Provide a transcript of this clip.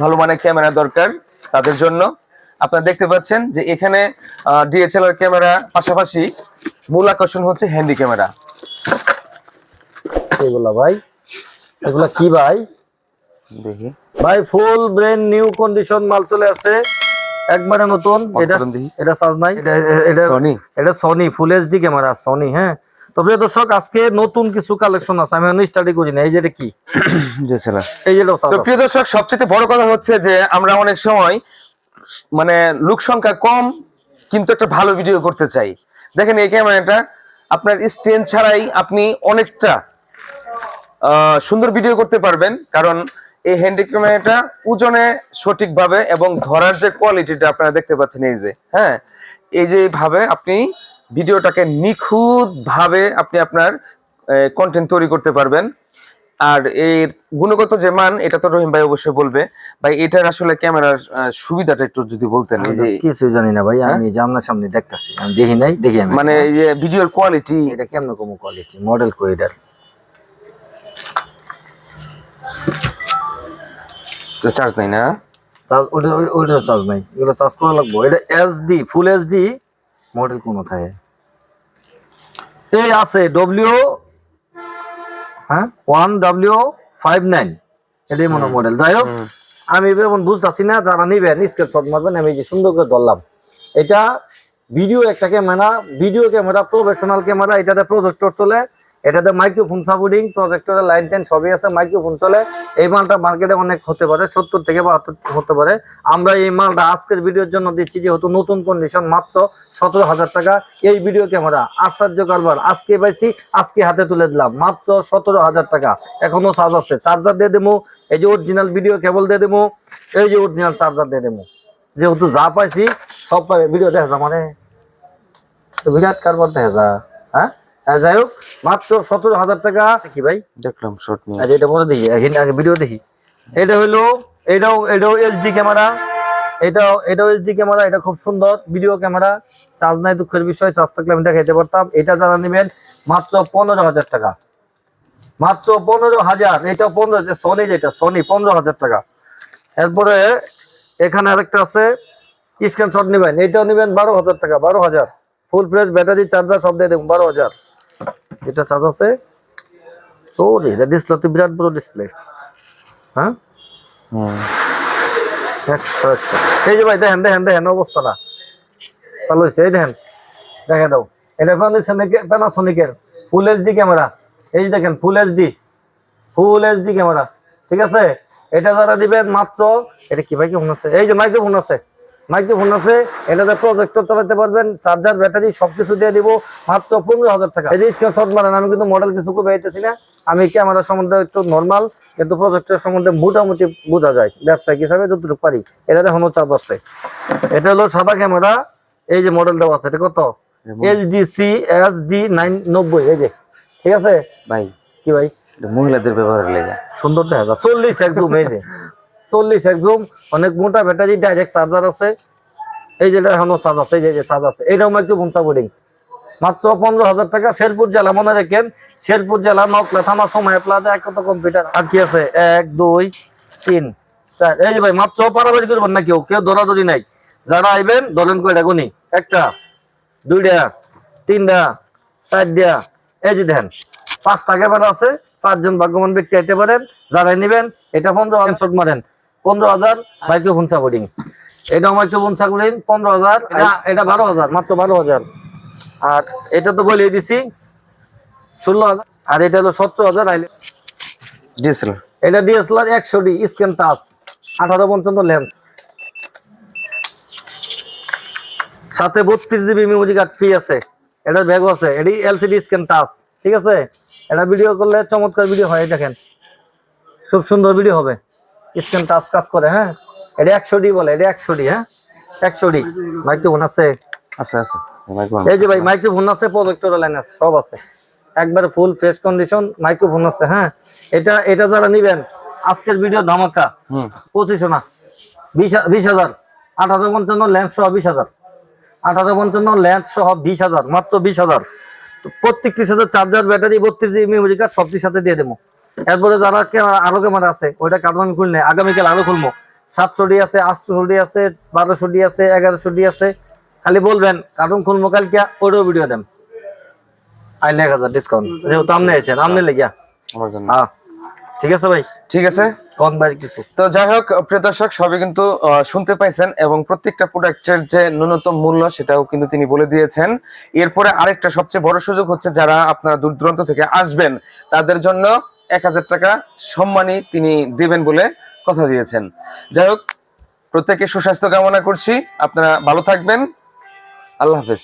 ভালো মানের ক্যামেরা দরকার তাদের জন্য। আপনারা দেখতে পাচ্ছেন যে এখানে ডিএসএলআর ক্যামেরা পাশাপাশি মূল আকর্ষণ হচ্ছে হ্যান্ডি ক্যামেরা। এগুলা ভাই এগুলা কি ভাই? দেখি। ভাই ফুল ব্রেন নিউ কন্ডিশন মাল চলে আসছে। একবারে নতুন। এটা এটা সাজ নাই। এটা এটা Sony? এটা Sony full HD camera Sony হ্যাঁ? তবে দর্শক আজকে নতুন কিছু কালেকশন আছে আমি স্টাডি করি না এই যে এটা কি? এই তো প্রিয় দর্শক সবচেয়ে বড় কথা হচ্ছে যে আমরা অনেক সময় মানে লোক সংখ্যা কম কিন্তু একটা ভালো ভিডিও করতে চাই। দেখেন এই ক্যামেরাটা আপনার স্ট্যান্ড ছাড়াই আপনি অনেকটা সুন্দর ভিডিও করতে পারবেন। কারণ এই হ্যান্ডি ক্যামেরাটা ওজনে সঠিকভাবে এবং ধরার যে কোয়ালিটিটা আপনারা দেখতে পাচ্ছেন এই যে হ্যাঁ? এই যে ভাবে আপনি ভিডিওটাকে নিখুঁত ভাবে আপনি আপনার কন্টেন্ট তৈরি করতে পারবেন। আর এর গুণগত যে মান এটা তো রহিম ভাই অবশ্যই বলবে। ভাই এটার আসলে ক্যামেরার সুবিধাটা একটু যদি বলতেন যে কিছু জানি না ভাই আমি যে আপনার সামনে দেখতাছি আমি দেখি নাই দেখি আমি। মানে এই যে ভিডিওর কোয়ালিটি এটা কেমন কম কোয়ালিটি মডেল কো এটার? চার্জ নাই না? চার্জ ওটা ওটা চার্জ নাই। এগুলো চার্জ করা লাগবো। এটা এসডি ফুল এসডি মডেল কোন থাকে। এই আছে ডব্লিউ হ্যাঁ? ওয়ান ডব্লিউ ফাইভ নাইন এটাই মনে মডেল যাই হোক আমি এবার বুঝতেছি না যারা নিবেন স্ক্রিনশট মারবেন আমি যে সুন্দর করে ধরলাম। এটা ভিডিও একটা camera video camera professional camera এটাতে প্রজেক্টর চলে। এটাতে মাইক্রোফোন সাপোর্টিং প্রজেক্টরের লাইন টেন সবই আছে মাইক্রোফোন চলে। এই মালটা মার্কেটে অনেক হতে পারে সত্তর থেকে বাহাত্তর হতে পারে। আমরা এই মালটা আজকের ভিডিওর জন্য দিচ্ছি যেহেতু নতুন কন্ডিশন মাত্র সতেরো হাজার টাকা। এই ভিডিও ক্যামেরা আশ্চর্য কারবার। আজকে পাইছি আজকে হাতে তুলে দিলাম মাত্র সতেরো হাজার টাকা। এখনও চার্জ আছে। চার্জার দিয়ে দেবো এই যে অরিজিনাল ভিডিও কেবল দিয়ে দেবো এই যে অরিজিনাল চার্জার দিয়ে দেবো যেহেতু যা পাইছি সব পাবে। ভিডিও দেখা যা মানে? বিরাট কারবার দেখা যা হ্যাঁ, যাই হোক মাত্র সতেরো হাজার টাকা। কি ভাই। দেখলাম শর্ট নিয়ে আচ্ছা এটা পরে দেখি আগে ভিডিও দেখি। এটা হলো এটাও এটাও এইচডি ক্যামেরা এটাও এটাও এইচডি ক্যামেরা এটা খুব সুন্দর ভিডিও ক্যামেরা চার্জ নাই দুঃখের বিষয় চার্জ থাকলে আমি দেখাইতে পারতাম। এটা যারা নেবেন মাত্র পনেরো হাজার টাকা। মাত্র পনেরো হাজার এটা পনেরো যে সনি যেটা সনি পনেরো হাজার টাকা। এরপরে এখানে আরেকটা আছে স্ক্রিনশট নেবেন। এটাও নেবেন বারো হাজার টাকা বারো হাজার। ফুল ফ্রেশ ব্যাটারি চার্জার সব দিয়ে দেবো বারো হাজার। এটা চার্জ আছে। সরি এটা ডিসপ্লে তো বিরাট বড় ডিসপ্লে হ্যাঁ। একশো একশো। এই যে ভাই দেখেন দেখেন দেখেন অবস্থাটা। চালু হয়েছে এই দেখেন। দেখে দাও। এটা প্যানাসোনিকের ফুল এইচডি ক্যামেরা এই যে দেখেন full HD full HD camera ঠিক আছে? এটা যারা দিবেন মাত্র এটা কি ভাই কি ফোন আছে? এই যে মাইক্রোফোন আছে। মাইক্রোফোন আছে এটাতে প্রজেক্টর চালাতে পারবেন চার্জার ব্যাটারি সবকিছু দিয়ে দিব মাত্র পনেরো হাজার টাকা। এই স্ক্রিনশট মারেন আমি কিন্তু মডেল কিছু না। আমি ক্যামেরা সম্বন্ধে একটু নর্মাল কিন্তু প্রজেক্টর সম্বন্ধে মোটামুটি বোঝা যায় ব্যবসায়িক হিসাবে যতটুকু পারি। এটাতে এখনও চার্জ আছে। এটা হলো সাদা ক্যামেরা এই যে মডেল দেওয়া আছে এটা কত? এইচডিসি এস ডি নাইন নব্বই এই যে। ঠিক আছে? ভাই কি ভাই? মহিলাদের ব্যবহারের লেগে। সুন্দর দেখা যায়। চল্লিশ একজুম এই যে। চল্লিশ একজুম অনেক মোটা ব্যাটারি ডাইরেক্ট চার্জার আছে। এই যে এখনও চার্জ আছে, এই যে- চার্জ আছে। এইরকম একটু ভুমসা বোর্ডিং মাত্র পনেরো হাজার টাকা। শেরপুর জেলা, মনে রাখেন, শেরপুর জেলা, নকলা থানা সময় প্লাজা এক কত কম্পিউটার আর কি আছে? এক, দুই, তিন, চার। এই যে ভাই, মাত্র পারাবাড়ি করবেন না কেউ কেউ দৌড়াদৌড়ি নাই। যারা আইবেন ধরেন কয়টা গুনি একটা, দুইটা, তিনটা, চারটা। এই যে দেখেন, পাঁচটা ক্যামেরা আছে। পাঁচজন ভাগ্যবান ব্যক্তি আইতে পারেন। যারা নিবেন, এটা পনেরো হাজার শট মারেন পনেরো হাজার মাইক্রোফোন সাপোর্টিং এটা মাইক্রোফোন সাপোর্টিং পনেরো হাজার এটা এটা বারো হাজার মাত্র বারো হাজার। আর এটা তো বলিয়ে দিছি ষোলো হাজার আর এটা হলো সত্তর হাজার ডিএসএলআর এটা ডিএসএলআর একশো ডি স্ক্যান টাচ আঠারো পর্যন্ত লেন্স। সাথে বত্রিশ জিবি মেমোরি কার্ড ফ্রি আছে। এটার ব্যাগও আছে। এটি এলসিডি স্ক্যান টাচ ঠিক আছে? এটা ভিডিও করলে চমৎকার ভিডিও হয় দেখেন। খুব সুন্দর ভিডিও হবে। স্ক্যান টাচ কাজ করে হ্যাঁ? এটা একশো ডি বলে এটা একশো ডি হ্যাঁ? একশো ডি মাইক্রোফোন আছে? আছে আছে। এই যে ভাই মাইক্রোফোন আছে প্রজেক্টর লাইন আছে সব আছে। একবার ফুল ফ্রেশ কন্ডিশন মাইক্রোফোন আছে হ্যাঁ? এটা এটা যারা নিবেন আজকের ভিডিও ধামাকা। হুম। পঁচিশশো না বিশ হাজার। আঠারো পঞ্চান্ন ল্যান্ড সহ বিশ হাজার। আঠারো পঞ্চান্ন ল্যান্ড সহ বিশ হাজার মাত্র বিশ হাজার। প্রত্যেকটির সাথে চার্জার ব্যাটারি বত্রিশ জিবি মেমোরি কার্ড সবটির সাথে দিয়ে দেবো। এরপরে যারা ক্যামেরা আরও ক্যামেরা আছে ওইটা আমি খুললে আগামীকাল আরও খুলবো। সাতশো ডি আছে আটশো ডি আছে বারোশো ডি আছে এগারোশো ডি আছে। খালি বলবেন কার্টুন খুলবো কালকে ওটাও ভিডিও দেন। আইলে এক হাজার ডিসকাউন্ট যেহেতু আছেন আপনি লেগিয়া। আমার জন্য। হ্যাঁ। ঠিক আছে ভাই? ঠিক আছে। কোন ভাই কিছু? তো যাই হোক প্রিয় দর্শক সবই কিন্তু শুনতে পাইছেন এবং প্রত্যেকটা প্রোডাক্টের যে ন্যূনতম মূল্য সেটাও কিন্তু তিনি বলে দিয়েছেন। এরপরে আরেকটা সবচেয়ে বড় সুযোগ হচ্ছে যারা আপনারা দূর দূরান্ত থেকে আসবেন তাদের জন্য এক হাজার টাকা সম্মানই তিনি দেবেন বলে কথা দিয়েছেন। যাই হোক, প্রত্যেকে সুস্বাস্থ্য কামনা করছি। আপনারা ভালো থাকবেন। আল্লাহ হাফেজ।